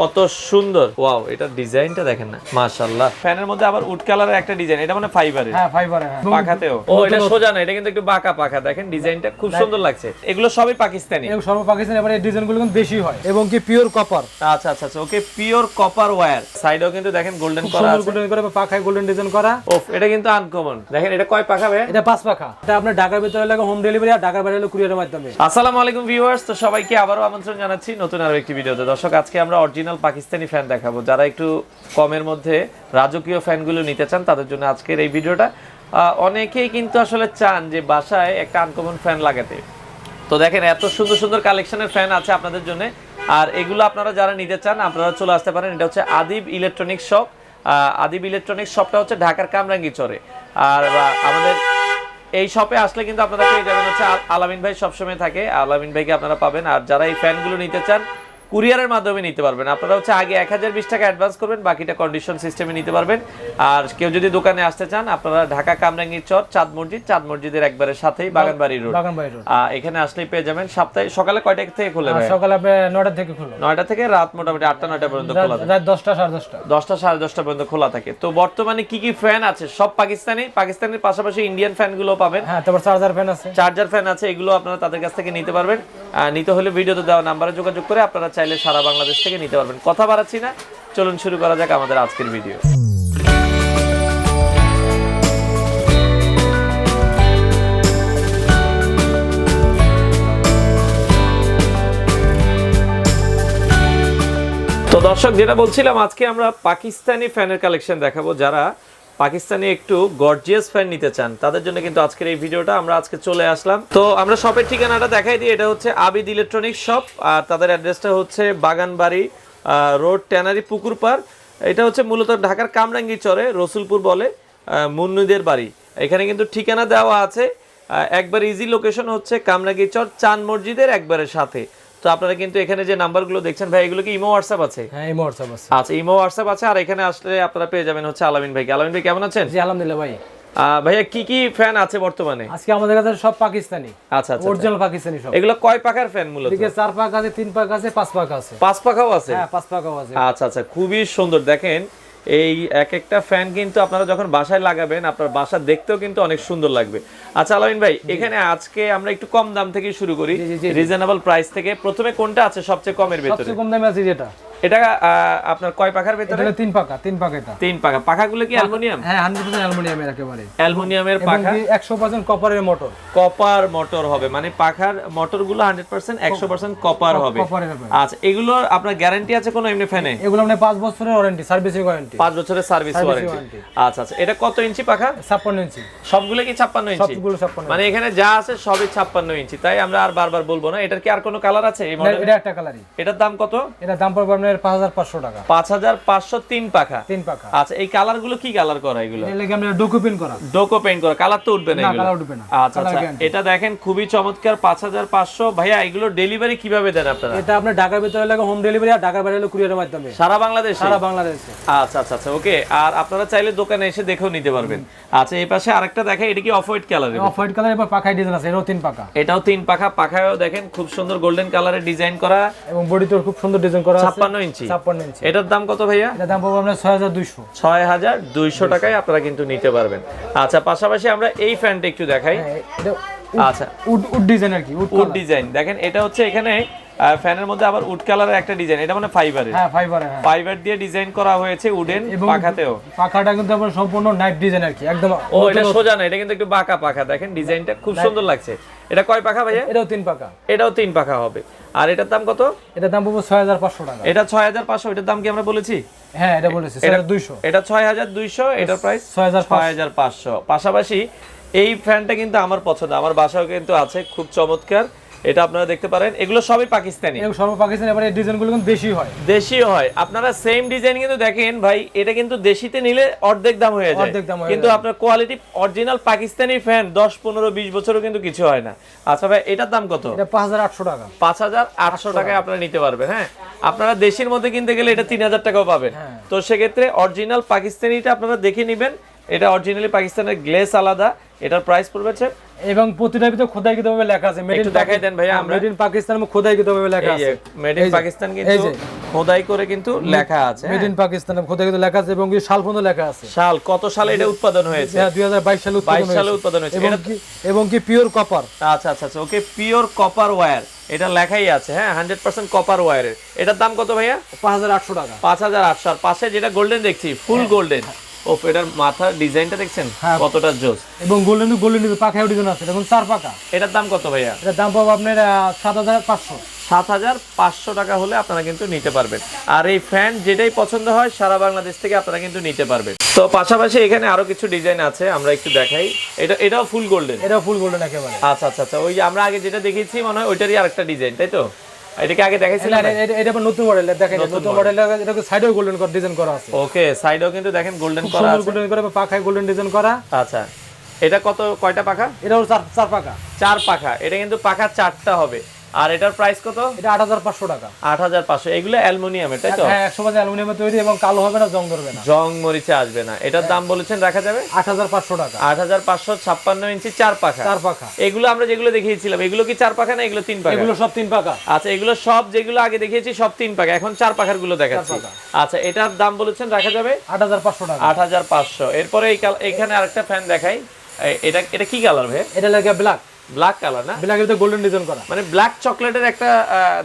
কত সুন্দর। ওয়াও এটা ডিজাইনটা দেখেন না। মাশাআল্লাহ। ফ্যানের মধ্যে আবার উড কালারের একটা ডিজাইন এটা মানে ফাইবারের। হ্যাঁ ফাইবারে হ্যাঁ। পাখাতেও। ও এটা সোজা না এটা কিন্তু একটু বাঁকা পাখা। দেখেন ডিজাইনটা খুব সুন্দর লাগছে। এগুলো সবই পাকিস্তানি। এবং সর্ব পাকিস্তান এবারে ডিজাইনগুলো কিন্তু বেশি হয়। এবং কি পিওর কপার আচ্ছা আচ্ছা আচ্ছা। ওকে পিওর কপার ওয়্যার সাইডেও কিন্তু দেখেন গোল্ডেন করা আছে। গোল্ডেন করে পাখায় গোল্ডেন ডিজাইন করা। ওফ এটা কিন্তু আনকমন দেখেন এটা কয় পাখা ভাই? এটা পাঁচ পাখা। এটা আপনার ঢাকার ভিতরে লাগে হোম ডেলিভারি আর ঢাকার বাইরে হলে কুরিয়ারের মাধ্যমে। আসসালামু আলাইকুম ভিউয়ার্স তো সবাইকে আবারও আমন্ত্রণ জানাচ্ছি নতুন আরও একটি ভিডিওতে। দর্শক আজকে আমরা অরিজিনাল পাকিস্তানি ফ্যান দেখাবো। যারা একটু কমের মধ্যে রাজকীয় ফ্যানগুলো নিতে চান, তাদের জন্য আজকের এই ভিডিওটা। অনেকেই কিন্তু আসলে চান যে বাসায় একটা আনকমন ফ্যান লাগাতে। তো দেখেন, এত সুন্দর সুন্দর কালেকশনের ফ্যান আছে আপনাদের জন্য। আর এগুলো আপনারা যারা নিতে চান, আপনারা চলে আসতে পারেন। এটা হচ্ছে Adib electronic shop Adib electronic শপটা হচ্ছে ঢাকার কামরাঙ্গি চরে আর আমাদের এই শপে আসলে কিন্তু আপনারা পেয়ে যাবেন হচ্ছে আলামিন ভাই সবসময় থাকে। আলামিন ভাইকে আপনারা পাবেন। আর যারা এই ফ্যানগুলো নিতে চান কুরিয়ারের মাধ্যমে নিতে পারবেন। আপনারা হচ্ছে আগে এক হাজার বিশ টাকা অ্যাডভান্স করবেন বাকিটা কন্ডিশন সিস্টেমে নিতে পারবেন। আর কেউ যদি দোকানে আসতে চান আপনারা ঢাকা কামরাঙ্গীর চর চাঁদ মসজিদ চাঁদ মসজিদের একবারে সাথেই বাগানবাড়ি রোড এখানে আসলেই পেয়ে যাবেন। সপ্তাহে সকালে কয়টা থেকে খুলে ভাই? সকালে নয়টা থেকে খুলো। নয়টা থেকে রাত মোটামুটি আটটা নয়টা পর্যন্ত খোলা থাকে। দশটা সাড়ে দশটা। দশটা সাড়ে দশটা পর্যন্ত খোলা থাকে। তো বর্তমানে কি কি ফ্যান আছে? সব পাকিস্তানি। পাকিস্তানের পাশাপাশি ইন্ডিয়ান ফ্যানগুলো পাবেন। হ্যাঁ তারপর চার্জার ফ্যান আছে। চার্জার ফ্যান আছে এগুলো আপনারা তাদের কাছ থেকে নিতে পারবেন। নিতে হলে ভিডিওতে দেওয়া নাম্বারে যোগাযোগ করে আপনারা চাইলে সারা বাংলাদেশ থেকে নিতে পারবেন। কথা বাড়াচ্ছি না। চলুন শুরু করা যাক আমাদের আজকের ভিডিও। তো দর্শক, যেটা বলছিলাম, আজকে আমরা পাকিস্তানি ফ্যানের কালেকশন দেখাবো যারা পাকিস্তানি একটু গর্জিয়াস ফ্যান নিতে চান, তাদের জন্য কিন্তু আজকের এই ভিডিওটা আমরা আজকে চলে আসলাম। তো আমরা শপের ঠিকানাটা দেখাই দিই, এটা হচ্ছে আবিদ ইলেকট্রনিক শপ আর তাদের অ্যাড্রেসটা হচ্ছে বাগানবাড়ি রোড ট্যানারি পুকুর পার এটা হচ্ছে মূলত ঢাকার কামরাঙ্গি চরে, রসুলপুর বলে মুন্নুদের বাড়ি। এখানে কিন্তু ঠিকানা দেওয়া আছে একবার ইজি লোকেশন হচ্ছে কামরাঙ্গি চর, চান মসজিদের একবারের সাথে। তো আপনারা কিন্তু এখানে যে নাম্বারগুলো দেখছেন ভাই এগুলো কি ইমো হোয়াটসঅ্যাপ আছে? হ্যাঁ এই হোয়াটসঅ্যাপ আছে। আচ্ছা ইমো হোয়াটসঅ্যাপ আছে আর এখানে আসলে আপনারা পেয়ে যাবেন হচ্ছে আলামিন ভাই আলামিন ভাই কেমন আছেন? জি আলহামদুলিল্লাহ ভাই। ভাইয়া কি কি ফ্যান আছে বর্তমানে? আজকে আমাদের কাছে সব পাকিস্তানি। আচ্ছা আচ্ছা অরিজিনাল পাকিস্তানি সব। এগুলো কয় পাকার ফ্যান মূলত? এদিকে চার পাক আছে তিন পাক আছে পাঁচ পাক আছে। পাঁচ পাকাও আছে? হ্যাঁ পাঁচ পাকাও আছে। আচ্ছা আচ্ছা খুবই সুন্দর। দেখেন এই এক একটা ফ্যান কিন্তু আপনারা যখন বাসায় লাগাবেন আপনার বাসা দেখতেও কিন্তু অনেক সুন্দর লাগবে। আচ্ছা আলামিন ভাই এখানে আজকে আমরা একটু কম দাম থেকে শুরু করি। রিজনেবল প্রাইস থেকে। প্রথমে কোনটা আছে সবচেয়ে কমের ভেতরে? সবচেয়ে কম দামে আছে যেটা? এটা আপনার কয় পাখার এটা ভেতরে তিন পাকা তিন পাকা এটা। তিন পাখা। পাখাগুলো কি অ্যালুমিনিয়াম? হ্যাঁ হান্ড্রেড পার্সেন্ট অ্যালুমিনিয়ামের একেবারে। অ্যালুমিনিয়ামের এবং পাখা? কি একশো পার্সেন্ট কপারের মোটর। কপার মোটর হবে মানে পাখার মোটরগুলো হান্ড্রেড পার্সেন্ট একশো পার্সেন্ট কপার হবে। আচ্ছা এগুলো আপনার গ্যারান্টি আছে কোনো এমনি ফ্যানে? এগুলো মানে পাঁচ বছরের ওয়ারেন্টি সার্ভিসিং ওয়ারেন্টি। পাঁচ বছরের সার্ভিস ওয়ারেন্টি। আচ্ছা আচ্ছা এটা কত ইঞ্চি পাখা? ছাপ্পান্ন ইঞ্চি। সবগুলো কি ছাপ্পান্ন ইঞ্চি? সবগুলো ছাপ্পান্ন মানে এখানে যা আছে সবই ছাপ্পান্ন ইঞ্চি। তাই আমরা আর বারবার বলব না এটার কি আর কোনো কালার আছে এই মডেল এটা একটা কালারই এটার দাম কত? দাম পড়বে আপনার হাজার পাঁচশো টাকা। পাঁচ হাজার পাঁচশো তিন পাখা। আচ্ছা এই কালারগুলো কি কালার করা এগুলো? এর লেগে আমরা ডকুপিন করা। ডোকো পেইন্ট করা। কালার তো উঠবে না না কালার উঠবে না। আচ্ছা আচ্ছা এটা দেখেন খুবই চমৎকার পাঁচ হাজার পাঁচশো। ভাইয়া এগুলো ডেলিভারি কীভাবে দেন আপনারা? এটা আপনার ঢাকার ভিতরে লাগে হোম ডেলিভারি আর ঢাকার বাইরে হলে কুরিয়ারের মাধ্যমে। সারা বাংলাদেশে? সারা বাংলাদেশে। আচ্ছা আচ্ছা আচ্ছা ওকে। আর আপনারা চাইলে দোকানে এসে দেখেও নিতে পারবেন। আচ্ছা এই পাশে আরেকটা দেখেন এটা কি অফ হোয়াইট কালারের? অফ হোয়াইট কালার এবার পাখায় ডিজাইন আছে এটাও তিন পাখা। এটাও তিন পাখা। পাখায়ও দেখেন খুব সুন্দর গোল্ডেন কালারের ডিজাইন করা। এবং বডি তোর খুব সুন্দর ডিজাইন করা আছে। ছাপ্পান্ন ইঞ্চি। ইঞ্চি। এটার দাম কত ভাইয়া? এটার দাম পড়বে আপনার ছয় হাজার দুইশো। ছয় হাজার দুইশো টাকায় আপনারা কিন্তু নিতে পারবেন। আচ্ছা পাশাপাশি আমরা এই ফ্যানটা একটু দেখাই। হ্যাঁ, আচ্ছা। উড উড ডিজাইন আর কি উড উড ডিজাইন। দেখেন এটা হচ্ছে এখানে ফ্যানের মধ্যে আবার উড কালারের একটা ডিজাইন এটা মানে ফাইবারের হ্যাঁ ফাইবারে হ্যাঁ। ফাইবার দিয়ে ডিজাইন করা হয়েছে উডেন পাখাতেও। পাখাটা কিন্তু আপনার সম্পূর্ণ নাইফ ডিজাইন আর কি একদম ও এটা সোজা না এটা কিন্তু একটু বাঁকা পাখা দেখেন ডিজাইনটা খুব সুন্দর লাগছে। এটা কয় পাখা ভাইয়া? এটাও তিন পাকা এটাও তিন পাখা হবে। আর এটার দাম কত? এটা দাম পড়বে ছয় হাজার পাঁচশো টাকা। এটা ছয় হাজার পাঁচশো এটার দাম কি আমরা বলেছি? হ্যাঁ এটা বলেছি ছয় হাজার দুইশো। এটা ছয় হাজার দুইশো এটার প্রাইস ছয় হাজার ছয় হাজার পাঁচশো। পাশাপাশি এই ফ্যানটা কিন্তু আমার পছন্দ আমার বাসাও কিন্তু আছে খুব চমৎকার। এটা আপনারা দেখতে পারেন। এগুলো সবই পাকিস্তানি। এবং সর্ব পাকিস্তান এবারে ডিজাইনগুলো কিন্তু বেশি হয়। দেশীয় হয়। আপনারা সেম ডিজাইন কিন্তু দেখেন ভাই এটা কিন্তু দেশিতে নিলে অর্ধেক দাম হয়ে যায়। অর্ধেক দাম হয়ে কিন্তু আপনার কোয়ালিটি অরিজিনাল পাকিস্তানি ফ্যান দশ পনেরো বিশ বছরও কিন্তু কিছু হয় না। আচ্ছা ভাই এটার দাম কত? এটা পাঁচ হাজার আটশো টাকা। পাঁচ হাজার আটশো টাকায় আপনারা নিতে পারবেন হ্যাঁ? আপনারা দেশের মধ্যে কিনতে গেলে এটা তিন হাজার টাকাও পাবেন। হ্যাঁ। তো সেক্ষেত্রে অরিজিনাল পাকিস্তানিটা আপনারা দেখে নেবেন। এটা অরিজিনালি পাকিস্তানের গ্লেস আলাদা এটার প্রাইস পড়বে এবং প্রতিটার ভিতরে খোদাই কিন্তু ভাবে লেখা আছে মেড একটু দেখাই দেন ভাইয়া আমরা। মেড ইন পাকিস্তান খোদাই কিন্তু ভাবে লেখা আছে। মেড ইন পাকিস্তান কিন্তু। খোদাই করে কিন্তু লেখা আছে মেড হ্যাঁ। ইন পাকিস্তান খোদাই কিন্তু লেখা আছে এবং সাল পর্যন্ত লেখা আছে। সাল কত সালে এটা উৎপাদন হয়েছে? হ্যাঁ 2022 সালে উৎপাদন 22 সালে হয়েছে। উৎপাদন হয়েছে। এবং কি এবং কি পিওর কপার আচ্ছা আচ্ছা আচ্ছা ওকে পিওর কপার ওয়্যার এটা লেখাই আছে হ্যাঁ হান্ড্রেড পার্সেন্ট কপার ওয়্যারের এটার দাম কত ভাইয়া? 5800 টাকা। পাঁচ হাজার আটশো। আর পাশে যেটা গোল্ডেন দেখছি ফুল গোল্ডেন ও এটার মাথার ডিজাইনটা দেখছেন? হ্যাঁ। কতটা জোস। এবং গোল্ডেন গোল্ডেন পাখা ডিজাইন আছে। এবং চার পাকা এটার দাম কত ভাইয়া? এটার দাম পাবো আপনার সাত হাজার পাঁচশো। সাত হাজার পাঁচশো টাকা হলে আপনারা কিন্তু নিতে পারবেন। আর এই ফ্যান যেটাই পছন্দ হয় সারা বাংলাদেশ থেকে আপনারা কিন্তু নিতে পারবেন। তো পাশাপাশি এখানে আরও কিছু ডিজাইন আছে আমরা একটু দেখাই। এটা এটাও ফুল গোল্ডেন? এটাও ফুল গোল্ডেন একেবারে। আচ্ছা আচ্ছা আচ্ছা ওই আমরা আগে যেটা দেখেছি মনে হয় ওইটারই আরেকটা ডিজাইন তাই তো? এটাকে আগে দেখাইছিলাম এটা- আবার নতুন মডেল দেখেন নতুন নতুন মডেল এটা সাইডেও গোল্ডেন করা ডিজাইন করা আছে। ওকে সাইডেও কিন্তু দেখেন গোল্ডেন করা আছে। গোল্ডেন করে পাখায় গোল্ডেন ডিজাইন করা। আচ্ছা এটা কত কয়টা পাখা? এটা চার চার পাখা। চার পাখা এটা কিন্তু পাখা চারটা হবে। আর এটার প্রাইস কত? এটা আট হাজার পাঁচশো টাকা। আট হাজার পাঁচশো। এগুলো অ্যালুমিনিয়ামের তাই তো? হ্যাঁ একশো পাঁচ অ্যালুমিনিয়ামের তৈরি এবং কালো হবে না জং ধরবে না। জং মরিচে আসবে না। এটার দাম বলেছেন রাখা যাবে? আট হাজার পাঁচশো টাকা। আট হাজার পাঁচশো ছাপ্পান্ন ইঞ্চি চার পাখা। চার পাখা। এগুলো আমরা যেগুলো দেখিয়েছিলাম এগুলো কি চার পাখা না এগুলো তিন পাখা? এগুলো সব তিন পাকা আচ্ছা এগুলো সব যেগুলো আগে দেখিয়েছি সব তিন পাখা। এখন চার পাখারগুলো দেখাচ্ছি আচ্ছা এটার দাম বলেছেন রাখা যাবে? আট হাজার পাঁচশো টাকা। আট হাজার পাঁচশো। এরপরে এই এখানে আরেকটা ফ্যান দেখাই। এটা এটা কি কালার ভাই? এটা লাগে ব্ল্যাক ব্ল্যাক কালার না? ব্ল্যাক এর গোল্ডেন ডিজাইন করা। মানে ব্ল্যাক চকলেটের একটা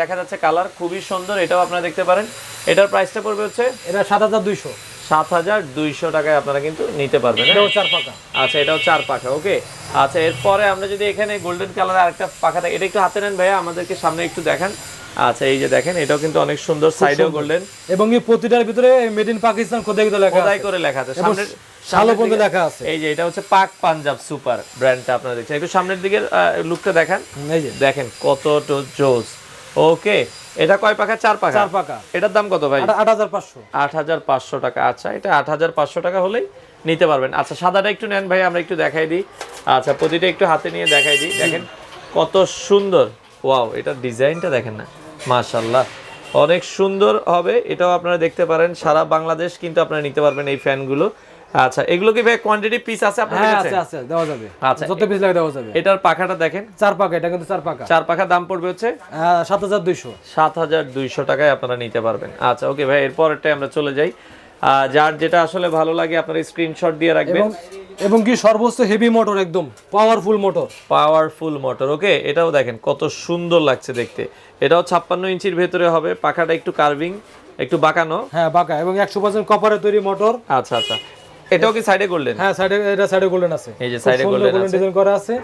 দেখা যাচ্ছে কালার খুবই সুন্দর এটাও আপনারা দেখতে পারেন। এটার প্রাইসটা পড়বে হচ্ছে এটা সাত হাজার দুইশো। সাত হাজার দুইশো টাকায় আপনারা কিন্তু নিতে পারবেন হ্যাঁ? এটাও চার পাখা। আচ্ছা এটাও চার পাখা ওকে? আচ্ছা এরপরে আমরা যদি এখানে গোল্ডেন কালার আরেকটা পাখা থাকে এটা একটু হাতে নেন ভাইয়া আমাদেরকে সামনে একটু দেখান। আচ্ছা এই যে দেখেন এটাও কিন্তু অনেক সুন্দর সাইডেও গোল্ডেন এবং এই প্রতিটার ভিতরে মেড ইন পাকিস্তান খোদাই কিন্তু লেখা খোদাই করে লেখা আছে। এবং সামনের শালো পর্যন্ত লেখা আছে। এই যে এটা হচ্ছে পাক পাঞ্জাব সুপার ব্র্যান্ডটা আপনারা দেখছেন। একটু সামনের দিকের লুকটা দেখান। এই যে। দেখেন কত জোস। ওকে এটা কয় পাখা? চার পাখা? চার পাকা এটার দাম কত ভাই? আট- আট হাজার পাঁচশো। আট হাজার পাঁচশো টাকা। আচ্ছা এটা আট হাজার পাঁচশো টাকা হলেই নিতে পারবেন। আচ্ছা সাদাটা একটু নেন ভাই আমরা একটু দেখাই দিই। আচ্ছা প্রতিটা একটু হাতে নিয়ে দেখাই দিই। দেখেন কত সুন্দর। ওয়াও এটার ডিজাইনটা দেখেন না। মাশাল্লাহ অনেক সুন্দর হবে এটাও আপনারা দেখতে পারেন। সারা বাংলাদেশ কিন্তু আপনারা নিতে পারবেন এই ফ্যানগুলো। আচ্ছা এগুলো কি ভাই কোয়ান্টিটি পিস আছে আপনার হ্যাঁ কাছে? আছে আছে দেওয়া যাবে। আচ্ছা, যত পিস লাগে দেওয়া যাবে। এটার পাখাটা দেখেন। চার পাকা এটা কিন্তু চার পাকা চার পাখা দাম পড়বে হচ্ছে? সাত হাজার দুইশো। সাত হাজার দুইশো টাকায় আপনারা নিতে পারবেন। আচ্ছা ওকে ভাই এরপরেরটাই আমরা চলে যাই। যার যেটা আসলে ভালো লাগে আপনারা স্ক্রিনশট দিয়ে রাখবেন। এবং কি সর্বোচ্চ হেভি মোটর একদম powerful motor powerful motor okay এটাও দেখেন কত সুন্দর লাগছে দেখতে। এটাও ছাপ্পান্ন ইঞ্চির ভেতরে হবে পাখাটা একটু কার্ভিং একটু বাঁকানো। হ্যাঁ বাঁকা এবং একশো পার্সেন্ট কপারের তৈরি মোটর আচ্ছা আচ্ছা। এটাও কি সাইডে করলেন হ্যাঁ সাইডে এটা সাইডে গোল্ডেন আছে। এই যে golden গোল্ডেন আছে। ডিজাইন করা আছে।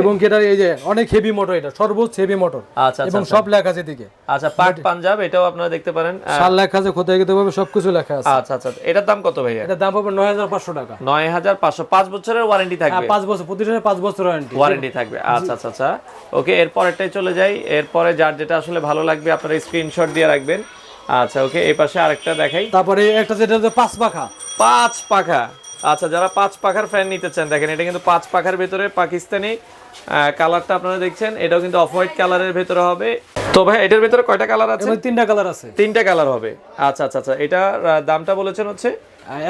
এবং এটা এই যে অনেক হেভি মোটর এটা সর্বোচ্চ হেভি মোটর আচ্ছা এবং আচ্ছা। সব লেখা আছে আচ্ছা পাক পাঞ্জাব এটাও আপনারা দেখতে পারেন। সাল লেখা আছে কোথায় গেতে সবকিছু লেখা আছে। আচ্ছা আচ্ছা এটার দাম কত ভাইয়া? এটার দাম পাবে নয় হাজার পাঁচশো টাকা। নয় হাজার পাঁচশো। পাঁচ বছরের ওয়ারেন্টি থাকবে। হ্যাঁ, পাঁচ বছর প্রতিটা পাঁচ বছর ওয়ারেন্টি ওয়ারেন্টি থাকবে। আচ্ছা আচ্ছা আচ্ছা। ওকে এরপরেরটাই চলে যাই। এরপরে যার যেটা আসলে ভালো লাগবে আপনারা স্ক্রিনশট দিয়ে রাখবেন। আচ্ছা ওকে এই পাশে আরেকটা দেখাই। তারপরে একটা যেটা হচ্ছে পাঁচ পাখা। পাঁচ পাখা। আচ্ছা যারা পাঁচ পাখার ফ্যান নিতে চান দেখেন এটা কিন্তু পাঁচ পাখার ভেতরে পাকিস্তানি কালারটা আপনারা দেখছেন এটাও কিন্তু অফ হোয়াইট কালারের ভেতরে হবে। তো ভাই এটার ভেতরে কয়টা কালার আছে? তিনটা কালার আছে। তিনটা কালার হবে। আচ্ছা আচ্ছা আচ্ছা এটা দামটা বলেছেন হচ্ছে?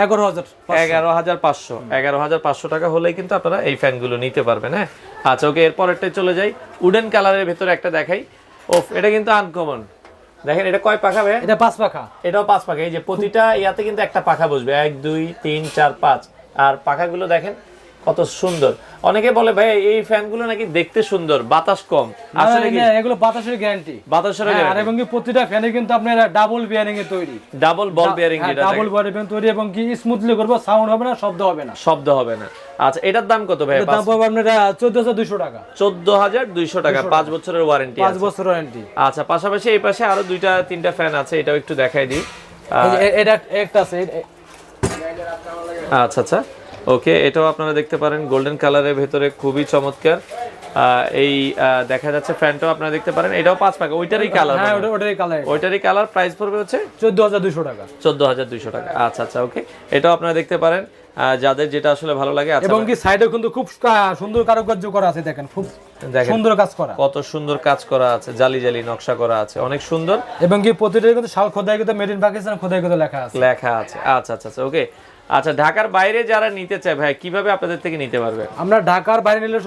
এগারো হাজার এগারো হাজার পাঁচশো। এগারো হাজার পাঁচশো টাকা হলেই কিন্তু আপনারা এই ফ্যানগুলো নিতে পারবেন হ্যাঁ? আচ্ছা ওকে এরপরেরটাই চলে যাই। উডেন কালারের ভেতরে একটা দেখাই। ওফ এটা কিন্তু আনকমন দেখেন এটা কয় পাখা ভাই? এটা পাঁচ পাখা। এটাও পাঁচ পাখা। এই যে প্রতিটা ইয়াতে কিন্তু একটা পাখা বসবে। এক দুই তিন চার পাঁচ। আর পাখাগুলো দেখেন কত সুন্দর। অনেকে বলে ভাই এই ফ্যানগুলো নাকি দেখতে সুন্দর বাতাস কম। আসলে কি? এগুলো বাতাসের গ্যারান্টি বাতাসের আর এবং প্রতিটা ফ্যানে কিন্তু আপনার ডাবল বিয়ারিং এ তৈরি ডাবল বল বিয়ারিং যেটা ডাবল বিয়ারিং তৈরি এবং কি স্মুথলি করব সাউন্ড হবে না শব্দ হবে না। শব্দ হবে না। আচ্ছা এটার দাম কত ভাই? দাম পাবো আপনার চোদ্দ হাজার দুইশো টাকা। চোদ্দ হাজার দুইশো টাকা পাঁচ বছরের ওয়ারেন্টি পাঁচ বছর ওয়ারেন্টি আচ্ছা পাশাপাশি এই পাশে আরও দুইটা তিনটা ফ্যান আছে এটাও একটু দেখাই দিই। এটা একটা আছে আচ্ছা আচ্ছা। ওকে এটাও আপনারা দেখতে পারেন গোল্ডেন কালারের ভেতরে খুবই চমৎকার। আহ, এই দেখা যাচ্ছে ফ্যানটাও আপনারা দেখতে পারেন এটাও পাঁচ পাকা ওইটারই কালার হ্যাঁ ওটা ওটারই কালার ওইটারই কালার প্রাইস পড়বে হচ্ছে চোদ্দ হাজার দুইশো টাকা। চোদ্দ হাজার দুইশো টাকা। আচ্ছা আচ্ছা ওকে এটাও আপনারা দেখতে পারেন। যাদের যেটা আসলে ভালো লাগে আচ্ছা এবং কি সাইডে কিন্তু খুব সুন্দর কারুকার্য করা আছে দেখেন খুব সুন্দর কাজ করা। কত সুন্দর কাজ করা আছে জালি জালি নকশা করা আছে অনেক সুন্দর। এবং কি প্রতিটা কিন্তু শাল খোদাই কিন্তু মেড ইন পাকিস্তান খোদাই কিন্তু লেখা আছে। লেখা আছে আচ্ছা আচ্ছা আচ্ছা ওকে আচ্ছা ঢাকার বাইরে যারা নিতে চায় ভাই কীভাবে আপনাদের থেকে নিতে পারবে? আমরা ঢাকার বাইরে নিলে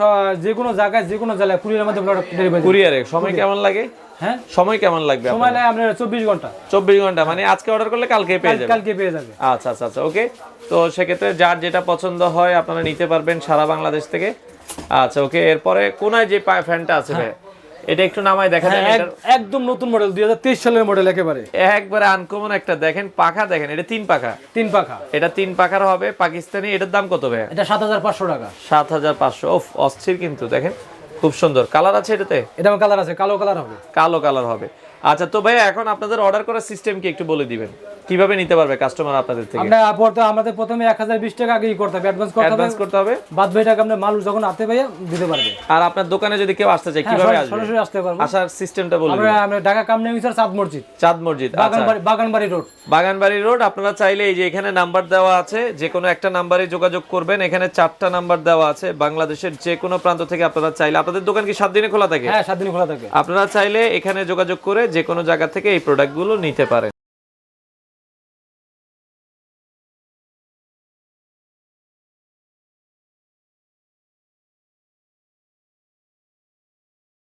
যে কোনো জায়গায় যে কোনো জেলায় কুরিয়ার মধ্যে ডেলিভারি কুরিয়ারে সময় কেমন লাগে? হ্যাঁ? সময় কেমন লাগবে সময় লাগে আপনার চব্বিশ ঘণ্টা। চব্বিশ ঘণ্টা মানে আজকে অর্ডার করলে কালকে পেয়ে যাবে কালকে পেয়ে যাবে। আচ্ছা আচ্ছা আচ্ছা ওকে তো সেক্ষেত্রে যার যেটা পছন্দ হয় আপনারা নিতে পারবেন সারা বাংলাদেশ থেকে। আচ্ছা ওকে এরপরে কোনায় যে ফ্যানটা আছে ভাই এটা একটু নামায় দেখা হ্যাঁ, যায় একদম নতুন মডেল দুই হাজার সালের মডেল একেবারে। একবারে আনকমন একটা দেখেন পাখা দেখেন এটা তিন পাখা। তিন পাখা। এটা তিন পাখার হবে পাকিস্তানি এটার দাম কত ভাই? এটা সাত হাজার পাঁচশো টাকা। সাত হাজার পাঁচশো ওফ অস্থির কিন্তু দেখেন খুব সুন্দর। কালার আছে এটাতে? এটা কালার আছে কালো কালার হবে। কালো কালার হবে। আচ্ছা তো ভাই এখন আপনাদের অর্ডার করার সিস্টেম কি একটু বলে দিবেন? কীভাবে নিতে পারবে কাস্টমার আপনাদের থেকে? আমরা আপাতত আমাদের প্রথমে এক হাজার বিশ টাকা আগেই করতে হবে। অ্যাডভান্স করতে হবে। অ্যাডভান্স করতে হবে? বাদ বাকি টাকা আপনার মাল যখন হাতে পাইয়া দিতে পারবে। আর আপনার দোকানে যদি কেউ আসতে চায় হ্যাঁ, কীভাবে আসবে? সরাসরি আসতে পারব। আসার সিস্টেমটা বলে দিন। আমরা আমরা ঢাকা কামনে মিসার চাঁদ মসজিদ। চাঁদ মসজিদ আচ্ছা। বাগানবাড়ি বাগানবাড়ি রোড। বাগানবাড়ি রোড আপনারা চাইলে এই যে এখানে নাম্বার দেওয়া আছে যে কোনো একটা নাম্বারে যোগাযোগ করবেন। এখানে চারটা নাম্বার দেওয়া আছে বাংলাদেশের যে কোনো প্রান্ত থেকে আপনারা চাইলে। আপনাদের দোকান কি সাত দিনে খোলা থাকে? হ্যাঁ সাত দিন খোলা থাকে। আপনারা চাইলে এখানে যোগাযোগ করে যে কোনো জায়গা থেকে এই প্রোডাক্টগুলো নিতে পারেন।